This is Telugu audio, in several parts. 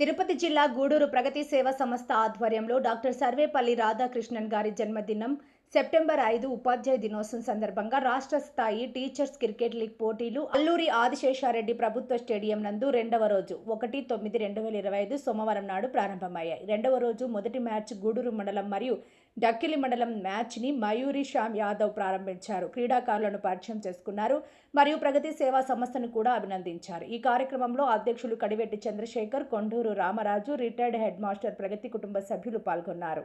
తిరుపతి జిల్లా గూడూరు ప్రగతి సేవా సంస్థ ఆధ్వర్యంలో డాక్టర్ సర్వేపల్లి రాధాకృష్ణన్ గారి జన్మదినం సెప్టెంబర్ ఐదు ఉపాధ్యాయ దినోత్సవం సందర్భంగా రాష్ట్ర స్థాయి టీచర్స్ క్రికెట్ లీగ్ పోటీలు అల్లూరి ఆదిశేషారెడ్డి ప్రభుత్వ స్టేడియం నందు రెండవ రోజు ఒకటి తొమ్మిది రెండు వేల ఇరవై ఐదు సోమవారం నాడు ప్రారంభమయ్యాయి. రెండవ రోజు మొదటి మ్యాచ్ గూడూరు మండలం మరియు డక్కిలి మండలం మ్యాచ్ని మయూరి శ్యామ్ యాదవ్ ప్రారంభించారు. క్రీడాకారులను పరిచయం చేసుకున్నారు మరియు ప్రగతి సేవా సంస్థను కూడా అభినందించారు. ఈ కార్యక్రమంలో అధ్యక్షులు Kadivetti Chandrasekhar Konduru Ramaraju retired head master Pragathi కుటుంబ సభ్యులు పాల్గొన్నారు.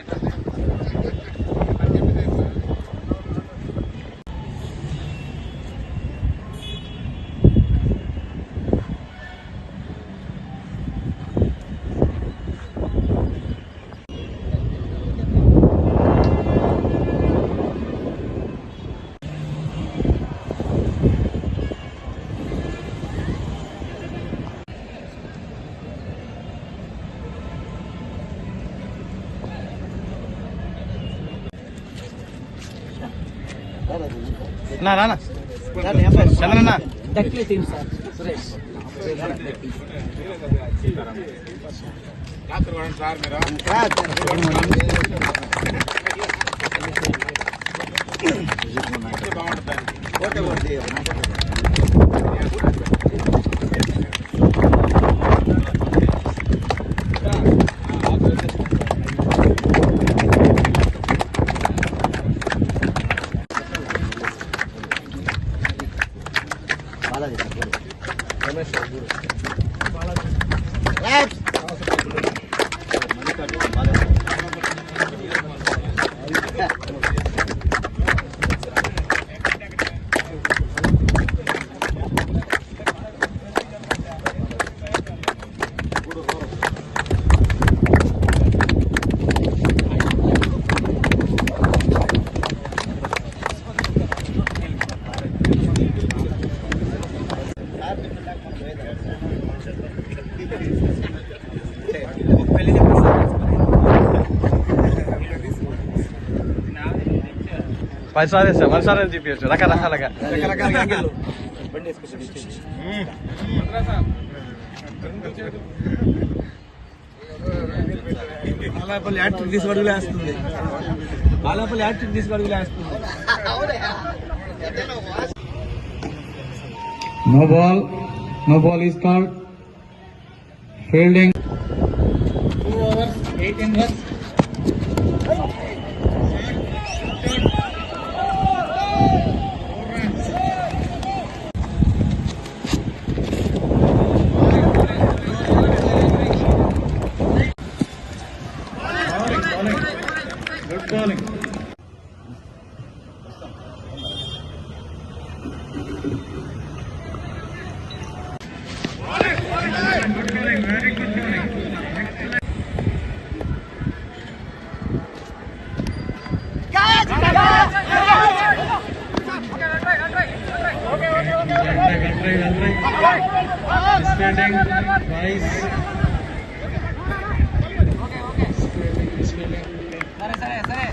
నా రానా చంద్రన్న డక్లీ టీమ్ సార్ సురేష్ సార్లు వేస్తాం పది సార్లు చూపించచ్చు రకరకాలుగా బాలాపల్లి యాక్టింగ్ తీసి అడుగులు వేస్తుంది బాలాపల్లి యాక్టింగ్ తీసి అడుగులు వేస్తుంది No ball. No ball is called. Fielding. Two overs eighteen runs Henry, Henry. Spinning, nice. Spinning, spinning. Sare, sare, sare.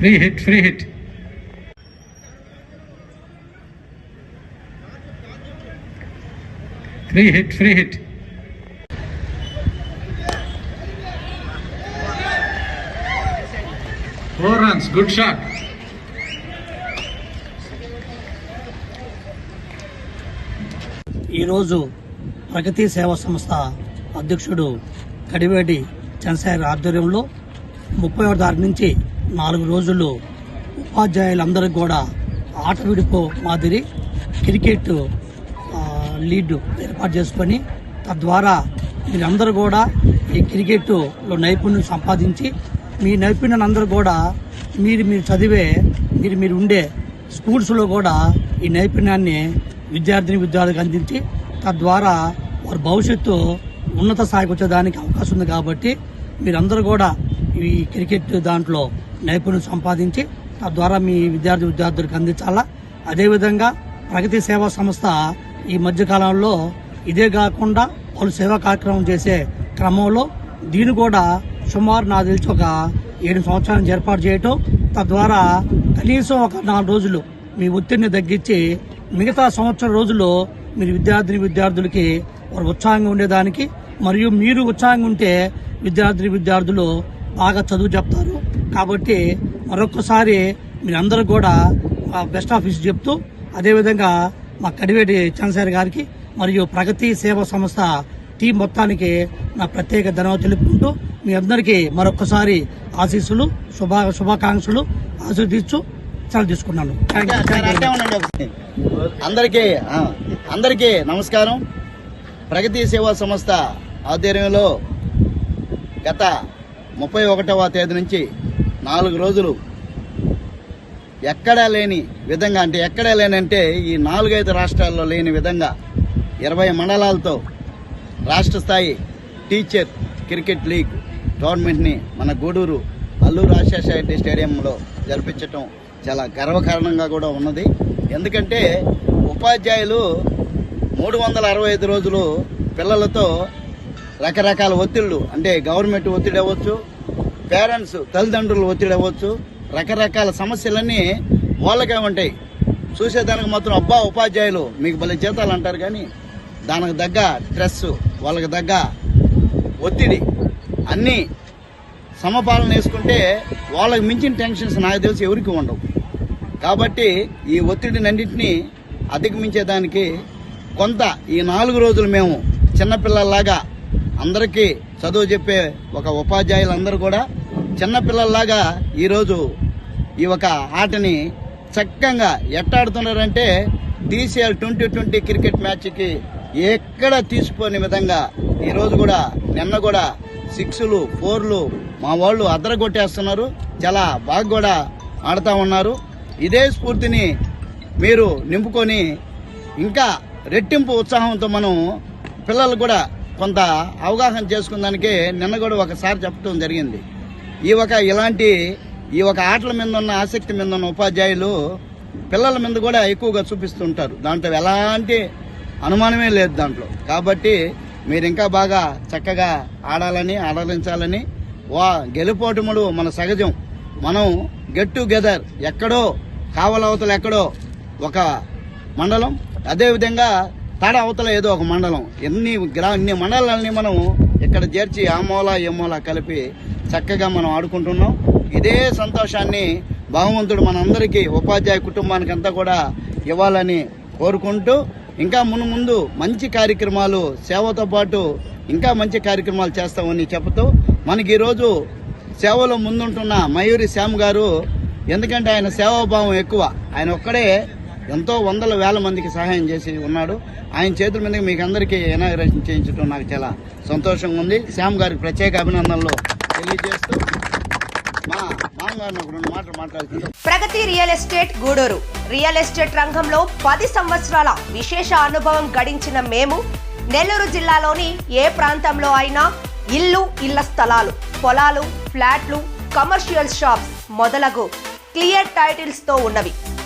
Free hit free hit free hit free hit four runs good shot ఈరోజు ప్రగతి సేవా సంస్థ అధ్యక్షుడు కడివేటి చంద్రశేఖర్ ఆధ్వర్యంలో ముప్పై ఒకటి దారి నుంచి నాలుగు రోజులు ఉపాధ్యాయులందరికీ కూడా ఆట విడిపో మాదిరి క్రికెట్ లీడ్ ఏర్పాటు చేసుకొని తద్వారా మీరందరూ కూడా ఈ క్రికెట్లో నైపుణ్యం సంపాదించి మీ నైపుణ్యాన్ని అందరూ కూడా మీరు మీరు చదివే మీరు మీరు ఉండే స్కూల్స్లో కూడా ఈ నైపుణ్యాన్ని విద్యార్థిని విద్యార్థులకు అందించి తద్వారా వారి భవిష్యత్తు ఉన్నత స్థాయికి వచ్చేదానికి అవకాశం ఉంది కాబట్టి మీరందరూ కూడా ఈ క్రికెట్ దాంట్లో నైపుణ్యం సంపాదించి తద్వారా మీ విద్యార్థి విద్యార్థులకు అందించాలా? అదేవిధంగా ప్రగతి సేవా సంస్థ ఈ మధ్యకాలంలో ఇదే కాకుండా పలు సేవా కార్యక్రమం చేసే క్రమంలో దీన్ని కూడా సుమారు నాకు తెలిసి ఒక ఏడు సంవత్సరాలు ఏర్పాటు చేయటం తద్వారా కనీసం ఒక నాలుగు రోజులు మీ ఒత్తిడిని తగ్గించి మిగతా సంవత్సరం రోజుల్లో మీరు విద్యార్థిని విద్యార్థులకి వారు ఉత్సాహంగా ఉండేదానికి మరియు మీరు ఉత్సాహంగా ఉంటే విద్యార్థిని విద్యార్థులు బాగా చదువు చెప్తారు. కాబట్టి మరొకసారి మీరందరూ కూడా బెస్ట్ ఆఫీస్ చెప్తూ అదేవిధంగా మా కడివేటి చంద్రశేఖర్ గారికి మరియు ప్రగతి సేవా సంస్థ టీం మొత్తానికి నా ప్రత్యేక ధన్యవాదాలు తెలుపుకుంటూ మీ అందరికీ మరొకసారి ఆశీస్సులు శుభా శుభాకాంక్షలు ఆశీర్దిస్తూ సెలవు తీసుకున్నాను. అందరికీ అందరికీ నమస్కారం. ప్రగతి సేవా సంస్థ ఆధ్వర్యంలో గత ముప్పై ఒకటవ తేదీ నుంచి నాలుగు రోజులు ఎక్కడా లేని విధంగా అంటే ఎక్కడా లేనంటే ఈ నాలుగైదు రాష్ట్రాల్లో లేని విధంగా ఇరవై మండలాలతో రాష్ట్ర స్థాయి టీచర్ క్రికెట్ లీగ్ టోర్నమెంట్ని మన గూడూరు అల్లూరు రాజశేఖర స్టేడియంలో జరిపించటం చాలా గర్వకారణంగా కూడా ఉన్నది. ఎందుకంటే ఉపాధ్యాయులు మూడు వందల అరవై ఐదు రోజులు పిల్లలతో రకరకాల ఒత్తిళ్ళు అంటే గవర్నమెంట్ ఒత్తిడి అవ్వచ్చు పేరెంట్స్ తల్లిదండ్రులు ఒత్తిడి అవ్వచ్చు రకరకాల సమస్యలన్నీ వాళ్ళకే ఉంటాయి. చూసేదానికి మాత్రం అబ్బా ఉపాధ్యాయులు మీకు భలే జీతాలు అంటారు కానీ దానికి తగ్గ స్ట్రెస్ వాళ్ళకి తగ్గ ఒత్తిడి అన్నీ సమపాలన వేసుకుంటే వాళ్ళకి మించిన టెన్షన్స్ నాకు తెలిసి ఎవరికి ఉండవు. కాబట్టి ఈ ఒత్తిడినన్నింటినీ అధిగమించేదానికి కొంత ఈ నాలుగు రోజులు మేము చిన్నపిల్లల్లాగా అందరికీ చదువు చెప్పే ఒక ఉపాధ్యాయులందరూ కూడా చిన్నపిల్లల్లాగా ఈరోజు ఈ ఒక ఆటని చక్కగా ఎట్టాడుతున్నారంటే టీసీఎల్ ట్వంటీ ట్వంటీ క్రికెట్ మ్యాచ్కి ఎక్కడ తీసిపోని విధంగా ఈరోజు కూడా నిన్న కూడా సిక్స్లు ఫోర్లు మా వాళ్ళు అదరగొట్టేస్తున్నారు. చాలా బాగా కూడా ఆడుతూ ఉన్నారు. ఇదే స్ఫూర్తిని మీరు నింపుకొని ఇంకా రెట్టింపు ఉత్సాహంతో మనం పిల్లలు కూడా కొంత అవగాహన చేసుకున్నానికి నిన్న కూడా ఒకసారి చెప్పడం జరిగింది. ఈ ఒక ఇలాంటి ఈ ఒక ఆటల మీద ఉన్న ఆసక్తి మీద ఉన్న ఉపాధ్యాయులు పిల్లల మీద కూడా ఎక్కువగా చూపిస్తుంటారు. దాంట్లో ఎలాంటి అనుమానమే లేదు దాంట్లో. కాబట్టి మీరు ఇంకా బాగా చక్కగా ఆడాలని ఆడలించాలని వా గెలుపోటములు మన సహజం. మనం గెట్ టుగెదర్ ఎక్కడో కావలవతలు ఎక్కడో ఒక మండలం అదేవిధంగా తడ అవతల ఏదో ఒక మండలం. ఎన్ని గ్రా ఇన్ని మండలాలని మనం ఇక్కడ చేర్చి ఆ మూల మూల కలిపి చక్కగా మనం ఆడుకుంటున్నాం. ఇదే సంతోషాన్ని భగవంతుడు మనందరికీ ఉపాధ్యాయ కుటుంబానికి అంతా కూడా ఇవ్వాలని కోరుకుంటూ ఇంకా మును ముందు మంచి కార్యక్రమాలు సేవతో పాటు ఇంకా మంచి కార్యక్రమాలు చేస్తామని చెబుతూ మనకి ఈరోజు సేవలో ముందుంటున్న మయూరి శ్యామ్ గారు ఎందుకంటే ఆయన సేవాభావం ఎక్కువ. ఆయన ఒక్కడే ఎంతో వందల వేల మందికి సహాయం చేసి ఉన్నాడు. ఆయన చేతుల మీద మీకు అందరికీ ఇనాగ్రేషన్ చేయించడం నాకు చాలా సంతోషంగా ఉంది. శ్యామ్ గారికి ప్రత్యేక అభినందనలు తెలియజేస్తూ మా మామగారిని ఒక రెండు మాటలు మాట్లాడుతుంటే Pragathi real estate Gudur. Real estate రంగంలో పది సంవత్సరాల విశేష అనుభవం గడించిన మేము నెల్లూరు జిల్లాలోని ఏ ప్రాంతంలో అయినా ఇల్లు ఇళ్ళ స్థలాలు పొలాలు ఫ్లాట్లు కమర్షియల్ షాప్స్ మొదలగు క్లియర్ టైటిల్స్తో ఉన్నవి.